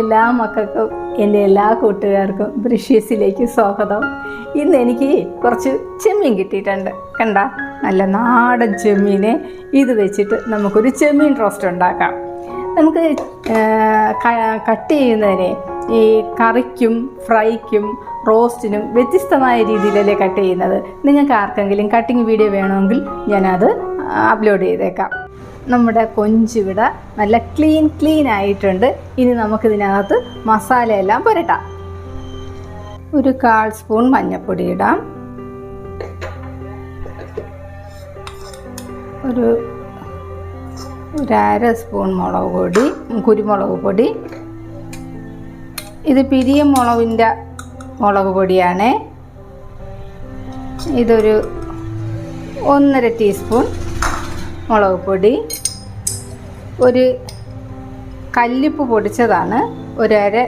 എല്ലാ മക്കൾക്കും എന്റെ എല്ലാ കൂട്ടുകാർക്കും ബ്രിഷ്യസിലേക്ക് സ്വാഗതം. ഇന്ന് എനിക്ക് കുറച്ച് ചെമ്മീൻ കിട്ടിയിട്ടുണ്ട്. കണ്ട? നല്ല നാടൻ ചെമ്മീനെ. ഇത് വെച്ചിട്ട് നമുക്കൊരു ചെമ്മീൻ റോസ്റ്റ് ഉണ്ടാക്കാം. നമുക്ക് കട്ട് ചെയ്യുന്നതിനെ ഈ കറിക്കും ഫ്രൈക്കും റോസ്റ്റിനും വ്യത്യസ്തമായ രീതിയിലല്ലേ കട്ട് ചെയ്യുന്നത്. നിങ്ങൾക്ക് ആർക്കെങ്കിലും കട്ടിങ് വീഡിയോ വേണമെങ്കിൽ ഞാനത് അപ്ലോഡ് ചെയ്തേക്കാം. നമ്മുടെ കൊഞ്ചിവിടെ നല്ല ക്ലീൻ ക്ലീൻ ആയിട്ടുണ്ട്. ഇനി നമുക്കിതിനകത്ത് മസാലയെല്ലാം പുരട്ടാം. ഒരു കാൽ സ്പൂൺ മഞ്ഞൾപ്പൊടി ഇടാം. ഒരു ഒരര സ്പൂൺ മുളക് പൊടി കുരുമുളക് പൊടി. ഇത് പിരിയ മുളകിന്റെ മുളക് പൊടിയാണ്. ഇതൊരു ഒന്നര ടീസ്പൂൺ മുളക് പൊടി ഒരു കല്ലിപ്പ് പൊടിച്ചതാണ്. ഒരര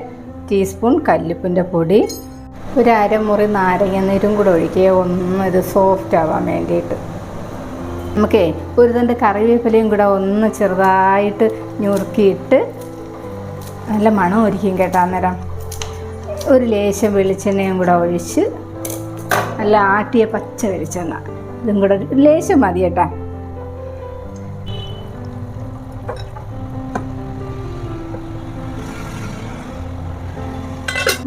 ടീസ്പൂൺ കല്ലിപ്പിന്റെ പൊടി. ഒരു നാരങ്ങ നീരും കൂടെ ഒഴിക്കുക. ഒന്ന് ഇത് സോഫ്റ്റ് ആവാൻ വേണ്ടിയിട്ട്. നമുക്കേ ഒരു തണ്ട് കറിവേപ്പിലയും കൂടെ ഒന്ന് ചെറുതായിട്ട് ഞുറുക്കിയിട്ട് നല്ല മണം ഒരിക്കും കേട്ടാ അന്നേരം. ഒരു ലേശം വെളിച്ചെണ്ണയും കൂടെ ഒഴിച്ച് നല്ല ആട്ടിയ പച്ച വെളിച്ചെണ്ണ. ഇതും കൂടെ ലേശം മതി കേട്ടോ.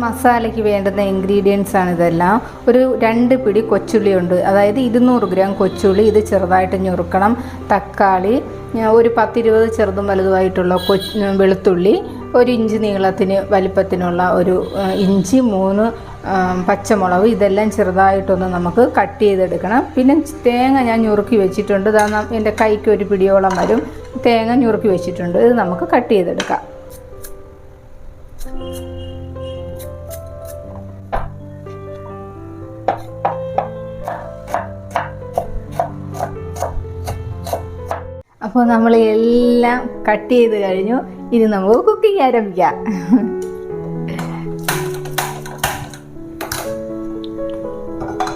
മസാലയ്ക്ക് വേണ്ടുന്ന ഇൻഗ്രീഡിയൻസ് ആണ് ഇതെല്ലാം. ഒരു രണ്ട് പിടി കൊച്ചുള്ളി ഉണ്ട്. അതായത് ഇരുന്നൂറ് ഗ്രാം കൊച്ചുള്ളി ഇത് ചെറുതായിട്ട് ഞുറുക്കണം. തക്കാളി ഒരു പത്തിരുപത് ചെറുതും വലുതുമായിട്ടുള്ള കൊ വെളുത്തുള്ളി ഒരു ഇഞ്ച് നീളത്തിന് വലിപ്പത്തിനുള്ള ഒരു ഇഞ്ചി മൂന്ന് പച്ചമുളക് ഇതെല്ലാം ചെറുതായിട്ടൊന്ന് നമുക്ക് കട്ട് ചെയ്തെടുക്കണം. പിന്നെ തേങ്ങ ഞാൻ ഞുറുക്കി വെച്ചിട്ടുണ്ട്. എന്റെ കൈക്ക് ഒരു പിടിയോളം വരും. തേങ്ങ ഞുറുക്കി വെച്ചിട്ടുണ്ട്. ഇത് നമുക്ക് കട്ട് ചെയ്തെടുക്കാം. അപ്പോൾ നമ്മൾ എല്ലാം കട്ട് ചെയ്ത് കഴിഞ്ഞു. ഇനി നമുക്ക് കുക്കിംഗ് ആരംഭിക്കാം.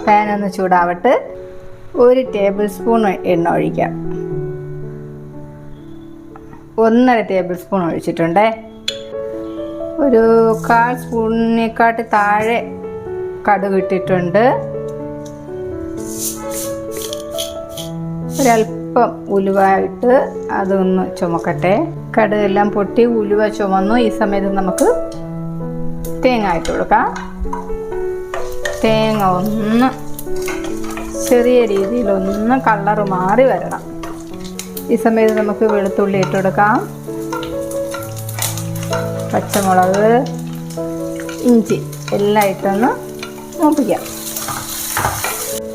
പാൻ ഒന്ന് ചൂടാവട്ട് ഒരു ടേബിൾ സ്പൂൺ എണ്ണ ഒഴിക്കാം. ഒന്നര ടേബിൾ സ്പൂൺ ഒഴിച്ചിട്ടുണ്ടേ. ഒരു കാൽ സ്പൂണിനെക്കാട്ട് താഴെ കടുക് ഇട്ടിട്ടുണ്ട്. ഒരല്പം ഉലുവ ഇട്ട് അതൊന്ന് ചുമക്കട്ടെ. കടുകെല്ലാം പൊട്ടി ഉലുവ ചുമന്നു. ഈ സമയത്ത് നമുക്ക് തേങ്ങ ഇട്ട് കൊടുക്കാം. തേങ്ങ ഒന്ന് ചെറിയ രീതിയിൽ ഒന്ന് കളറ് മാറി വരണം. ഈ സമയത്ത് നമുക്ക് വെളുത്തുള്ളി ഇട്ട് കൊടുക്കാം. പച്ചമുളക് ഇഞ്ചി എല്ലാം ഇട്ടൊന്ന് മൂപ്പിക്കാം.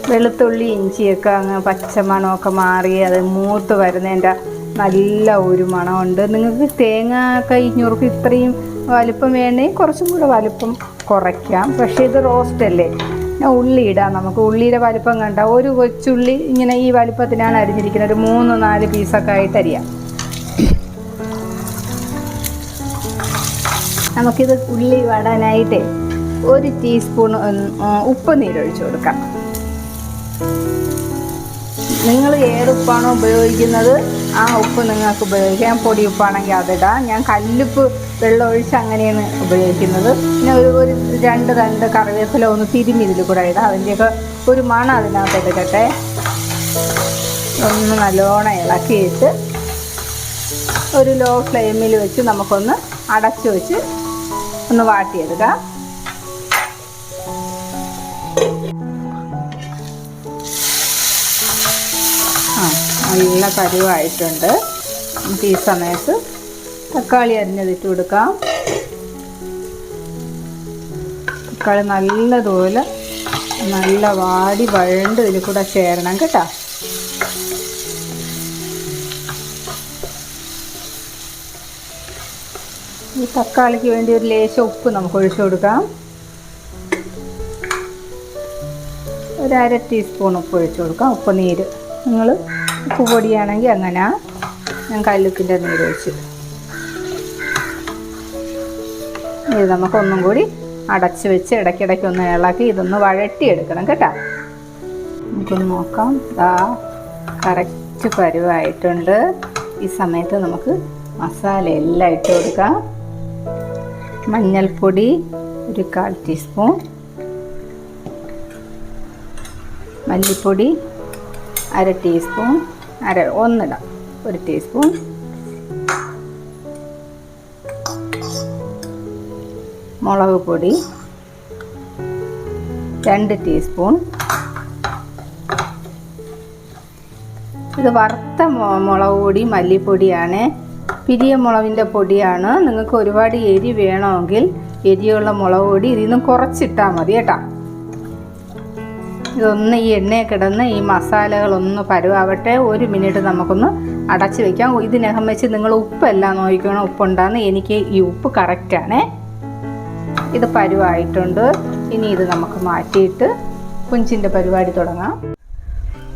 വെളുത്തുള്ളി ഇഞ്ചിയൊക്കെ അങ്ങ് പച്ചമണമൊക്കെ മാറി അത് മൂത്ത് വരുന്നതിന്റെ നല്ല ഒരു മണമുണ്ട്. നിങ്ങൾക്ക് തേങ്ങ കഴിഞ്ഞുറുക്ക് ഇത്രയും വലിപ്പം വേണമെങ്കിൽ കുറച്ചും കൂടെ വലിപ്പം കുറയ്ക്കാം. പക്ഷേ ഇത് റോസ്റ്റ് അല്ലേ? ഉള്ളി ഇടാം നമുക്ക്. ഉള്ളിയുടെ വലിപ്പം കണ്ട ഒരു കൊച്ചുള്ളി ഇങ്ങനെ ഈ വലുപ്പത്തിനാണ് അരിഞ്ഞിരിക്കുന്നത്. ഒരു മൂന്ന് നാല് പീസൊക്കെ ആയിട്ട് അരിയാം. നമുക്കിത് ഉള്ളി വടാനായിട്ട് ഒരു ടീസ്പൂൺ ഉപ്പ് നീരൊഴിച്ചു കൊടുക്കാം. നിങ്ങൾ ഏത് ഉപ്പാണോ ഉപയോഗിക്കുന്നത് ആ ഉപ്പ് നിങ്ങൾക്ക് ഉപയോഗിക്കാം. പൊടി ഉപ്പാണെങ്കിൽ അതിടാം. ഞാൻ കല്ലുപ്പ് വെള്ളം ഒഴിച്ച് അങ്ങനെയാണ് ഉപയോഗിക്കുന്നത്. പിന്നെ ഒരു ഒരു രണ്ട് രണ്ട് കറിവേപ്പില ഒന്ന് തിരുമ്മി ഇതിൽ കൂടെ ഇടാം. അതിന്റെയൊക്കെ ഒരു മണം അതിനകത്ത് എടുക്കട്ടെ. ഒന്ന് നല്ലോണം ഇളക്കിയിട്ട് ഒരു ലോ ഫ്ലെയിമിൽ വെച്ച് നമുക്കൊന്ന് അടച്ചു വെച്ച് ഒന്ന് വാട്ടിയെടുക്കാം. നല്ല കരുവായിട്ടുണ്ട് നമുക്ക് ഈ സമയത്ത് തക്കാളി അരിഞ്ഞതിട്ട് കൊടുക്കാം. തക്കാളി നല്ലതുപോലെ നല്ല വാടി വഴണ്ട് ഇതിൽ കൂടെ ചേരണം കേട്ടോ. ഈ തക്കാളിക്ക് വേണ്ടി ഒരു ലേശം ഉപ്പ് നമുക്ക് ഒഴിച്ചു കൊടുക്കാം. ഒരു അര ടീസ്പൂൺ ഉപ്പ് ഒഴിച്ചു കൊടുക്കാം. ഉപ്പ് നീര്. നിങ്ങൾ ഉപ്പ് പൊടിയാണെങ്കിൽ അങ്ങനെ ഞാൻ കല്ലുപ്പിന്റെ നീര് ഒഴിച്ച് ഇത് നമുക്കൊന്നും കൂടി അടച്ച് വെച്ച് ഇടയ്ക്കിടയ്ക്ക് ഒന്ന് ഇളക്കി ഇതൊന്ന് വഴട്ടിയെടുക്കണം കേട്ടോ. നമുക്കൊന്ന് നോക്കാം. ഇതാ കറക്റ്റ് പരുവായിട്ടുണ്ട്. ഈ സമയത്ത് നമുക്ക് മസാല എല്ലാം ഇട്ട് കൊടുക്കാം. മഞ്ഞൾപ്പൊടി ഒരു കാൽ ടീസ്പൂൺ. മല്ലിപ്പൊടി അര ടീസ്പൂൺ. അര ഒന്നിടാം. ഒരു ടീസ്പൂൺ മുളക് പൊടി. രണ്ട് ടീസ്പൂൺ ഇത് വറുത്ത മുളക് പൊടി മല്ലിപ്പൊടിയാണ്. പിരിയ മുളകിന്റെ പൊടിയാണ്. നിങ്ങൾക്ക് ഒരുപാട് എരി വേണമെങ്കിൽ എരിയുള്ള മുളക് പൊടി ഇതിൽ നിന്ന് കുറച്ചിട്ടാൽ മതി കേട്ടോ. ഇതൊന്ന് ഈ എണ്ണയിൽ കിടന്ന് ഈ മസാലകളൊന്ന് പരുവാവട്ടെ. ഒരു മിനിറ്റ് നമുക്കൊന്ന് അടച്ചു വെക്കാം. ഇതിനകം വെച്ച് നിങ്ങൾ ഉപ്പെല്ലാം നോക്കിക്കണം. ഉപ്പുണ്ടാന്ന്. എനിക്ക് ഈ ഉപ്പ് കറക്റ്റാണേ. ഇത് പരുവായിട്ടുണ്ട്. ഇനി ഇത് നമുക്ക് മാറ്റിയിട്ട് കുഞ്ചിന്റെ പരിപാടി തുടങ്ങാം.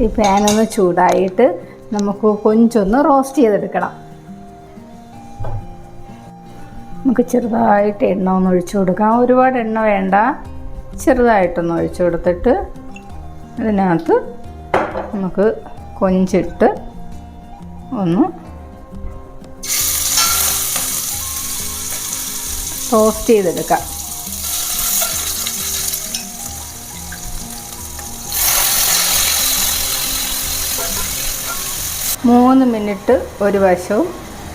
ഈ പാനൊന്ന് ചൂടായിട്ട് നമുക്ക് കൊഞ്ചൊന്ന് റോസ്റ്റ് ചെയ്തെടുക്കണം. നമുക്ക് ചെറുതായിട്ട് എണ്ണ ഒന്ന് ഒഴിച്ചു കൊടുക്കാം. ഒരുപാട് എണ്ണ വേണ്ട. ചെറുതായിട്ടൊന്ന് ഒഴിച്ചു കൊടുത്തിട്ട് അതിനകത്ത് നമുക്ക് കൊഞ്ചിട്ട് ഒന്ന് ടോസ്റ്റ് ചെയ്തെടുക്കാം. മൂന്ന് മിനിറ്റ് ഒരു വശവും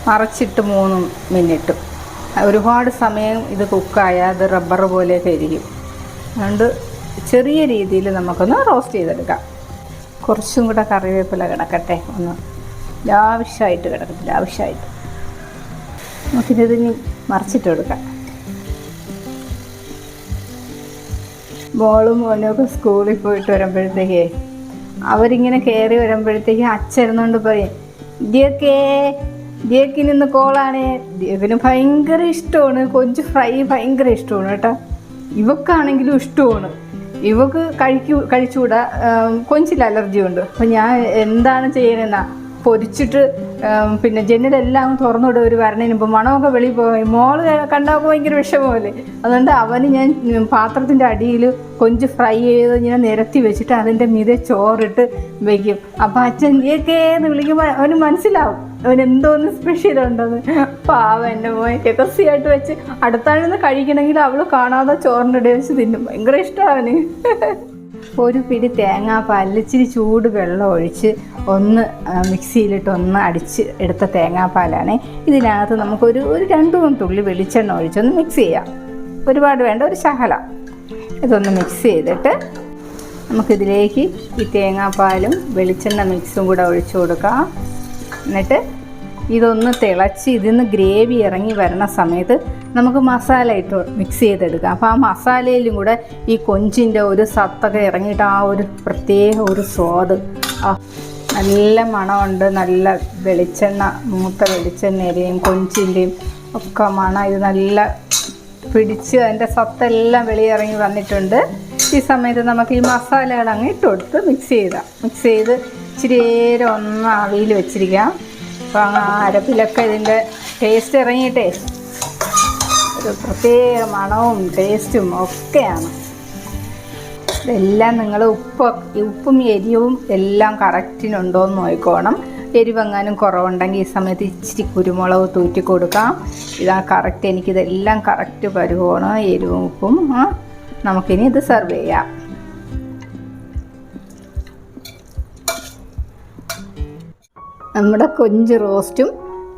മറച്ചിട്ട് മൂന്ന് മിനിറ്റും. ഒരുപാട് സമയം ഇത് കുക്കായാൽ അത് റബ്ബർ പോലെ ഇരിക്കും. അതുകൊണ്ട് ചെറിയ രീതിയിൽ നമുക്കൊന്ന് റോസ്റ്റ് ചെയ്തെടുക്കാം. കുറച്ചും കൂടെ കറിവേപ്പില കിടക്കട്ടെ. ഒന്ന് ലാവശ്യമായിട്ട് കിടക്കട്ടെ നമുക്കിത് ഇനി മറിച്ചിട്ട് കൊടുക്കാം. മോളും മോനും ഒക്കെ സ്കൂളിൽ പോയിട്ട് വരുമ്പോഴത്തേക്കേ അവരിങ്ങനെ കയറി വരുമ്പോഴത്തേക്ക് അച്ഛരുന്നുകൊണ്ട് പറയും ദിയൊക്കെ ദിയക്കിന് ഇന്ന് കോളാണ്. ദിയക്കിന് ഭയങ്കര ഇഷ്ടമാണ് കൊഞ്ച് ഫ്രൈ ഭയങ്കര ഇഷ്ടമാണ് കേട്ടോ. ഇവക്കാണെങ്കിലും ഇഷ്ടമാണ്. ഇവക്ക് കഴിക്കൂ കഴിച്ചുകൂടാ കൊഞ്ചിൽ അലർജി ഉണ്ട് അപ്പം ഞാൻ എന്താണ് ചെയ്യണമെന്നാ പൊരിച്ചിട്ട് പിന്നെ ജനലെല്ലാം തുറന്നുവിടും ഒരു വരണതിന് മുമ്പ് മണമൊക്കെ വെളി പോയി മോൾ കണ്ടാൽ ഭയങ്കര വിഷമമല്ലേ? അതുകൊണ്ട് അവന് ഞാൻ പാത്രത്തിന്റെ അടിയിൽ കൊഞ്ച് ഫ്രൈ ചെയ്ത് ഇങ്ങനെ നിരത്തി വെച്ചിട്ട് അതിന്റെ മീതെ ചോറിട്ട് വയ്ക്കും അപ്പം അച്ഛൻ ഏക്കേന്ന് വിളിക്കുമ്പോൾ അവന് മനസ്സിലാവും. അവന് എന്തോന്ന് സ്പെഷ്യൽ ഉണ്ടെന്ന്. പാവം എന്റെ മോൻ രഹസ്യമായിട്ട് വെച്ച് അടുത്താഴ്ന്ന് കഴിക്കണമെങ്കിൽ അവൾ കാണാതെ ചോറിന്റെ ഇടയിൽ വെച്ച് തിന്നും. ഭയങ്കര ഇഷ്ടമാണ് ഒരു പിടി തേങ്ങാപ്പാലിൽ ഇച്ചിരി ചൂട് വെള്ളം ഒഴിച്ച് ഒന്ന് മിക്സിയിലിട്ട് ഒന്ന് അടിച്ച് എടുത്ത തേങ്ങാപ്പാലാണ്. ഇതിനകത്ത് നമുക്കൊരു ഒരു രണ്ട് മൂന്ന് തുള്ളി വെളിച്ചെണ്ണ ഒഴിച്ചൊന്ന് മിക്സ് ചെയ്യാം. ഒരുപാട് വേണ്ട ഒരു ശകല. ഇതൊന്ന് മിക്സ് ചെയ്തിട്ട് നമുക്കിതിലേക്ക് ഈ തേങ്ങാപ്പാലും വെളിച്ചെണ്ണ മിക്സും കൂടെ ഒഴിച്ചു കൊടുക്കാം. എന്നിട്ട് ഇതൊന്ന് തിളച്ച് ഇതിന്ന് ഗ്രേവി ഇറങ്ങി വരുന്ന സമയത്ത് നമുക്ക് മസാല ഇട്ട് മിക്സ് ചെയ്തെടുക്കാം. അപ്പോൾ ആ മസാലയിലും കൂടെ ഈ കൊഞ്ചിന്റെ ഒരു സത്തൊക്കെ ഇറങ്ങിയിട്ട് ആ ഒരു പ്രത്യേക ഒരു സ്വാദ്. ആ നല്ല മണമുണ്ട്. നല്ല വെളിച്ചെണ്ണ മൂത്ത വെളിച്ചെണ്ണയുടെയും കൊഞ്ചിന്റെയും ഒക്കെ മണം. ഇത് നല്ല പിടിച്ച് അതിന്റെ സത്തെല്ലാം വെളിയിറങ്ങി വന്നിട്ടുണ്ട്. ഈ സമയത്ത് നമുക്ക് ഈ മസാലകൾ അങ്ങ് ഇട്ട് കൊടുത്ത് മിക്സ് ചെയ്താം. മിക്സ് ചെയ്ത് ഇച്ചിരി നേരം ഒന്ന് അവിയിൽ വെച്ചിരിക്കാം. ആ അരപ്പിലൊക്കെ ഇതിന്റെ ടേസ്റ്റ് ഇറങ്ങിയിട്ടേ. ഒരു പ്രത്യേക മണവും ടേസ്റ്റും ഒക്കെയാണ്. ഇതെല്ലാം നിങ്ങൾ ഉപ്പ് ഉപ്പും എരിവും എല്ലാം കറക്റ്റിനുണ്ടോ എന്ന് നോക്കിക്കോണം. എരിവെങ്ങാനും കുറവുണ്ടെങ്കിൽ ഈ സമയത്ത് ഇച്ചിരി കുരുമുളക് തൂറ്റി കൊടുക്കാം. ഇതാ കറക്റ്റ് എനിക്കിതെല്ലാം കറക്റ്റ് പരുവാണ് എരിവും ഉപ്പും. നമുക്കിനി ഇത് സെർവ് ചെയ്യാം. നമ്മുടെ കൊഞ്ച് റോസ്റ്റും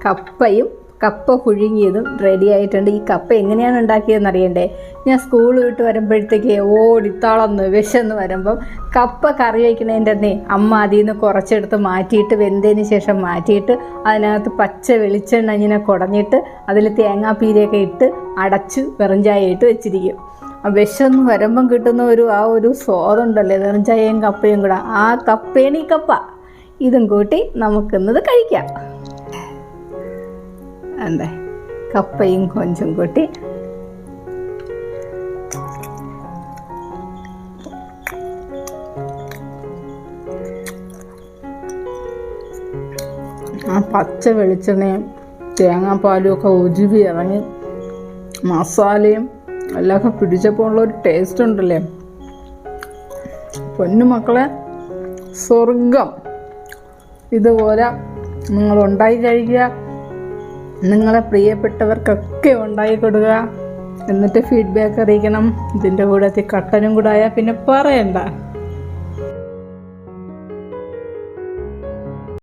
കപ്പയും കപ്പ പുഴുങ്ങിയതും റെഡി ആയിട്ടുണ്ട്. ഈ കപ്പ എങ്ങനെയാണ് ഉണ്ടാക്കിയതെന്ന് അറിയണ്ടേ? ഞാൻ സ്കൂൾ വിട്ട് വരുമ്പോഴത്തേക്ക് ഓടിത്താളന്ന് വിശന്ന് വരുമ്പം കപ്പ കറി വയ്ക്കണേന്റെ തന്നെ അമ്മ അതിൽ നിന്ന് കുറച്ചെടുത്ത് മാറ്റിയിട്ട് വെന്തതിന് ശേഷം മാറ്റിയിട്ട് അതിനകത്ത് പച്ച വെളിച്ചെണ്ണ ഇങ്ങനെ കുടഞ്ഞിട്ട് അതിൽ തേങ്ങാപ്പീരയൊക്കെ ഇട്ട് അടച്ച് വെറുംചായ ഇട്ട് വെച്ചിരിക്കും. വിശന്ന് വരുമ്പം കിട്ടുന്ന ഒരു ആ ഒരു സ്വാദുണ്ടല്ലേ? വെറുഞ്ചായയും കപ്പയും കൂടെ. ആ കപ്പേണീ കപ്പ. ഇതും കൂട്ടി നമുക്കിന്നത് കഴിക്കാം. അതെ കപ്പയും കൊഞ്ചും കൂട്ടി. ആ പച്ച വെളിച്ചെണ്ണയും തേങ്ങാപ്പാലും ഒക്കെ ഉരുവി ഇറങ്ങി മസാലയും എല്ലാം പിടിച്ചപ്പോൾ ഉള്ളൊരു ടേസ്റ്റ് ഉണ്ടല്ലേ? പൊന്നു മക്കളെ സ്വർഗം ഇതുപോലെ നിങ്ങൾ ഉണ്ടായി കഴിയുക. നിങ്ങളെ പ്രിയപ്പെട്ടവർക്കൊക്കെ ഉണ്ടായി കൊടുക്കുക. എന്നിട്ട് ഫീഡ്ബാക്ക് അറിയിക്കണം. ഇതിന്റെ കൂടെ കട്ടനും കൂടെ ആയാൽ പിന്നെ പറയണ്ട.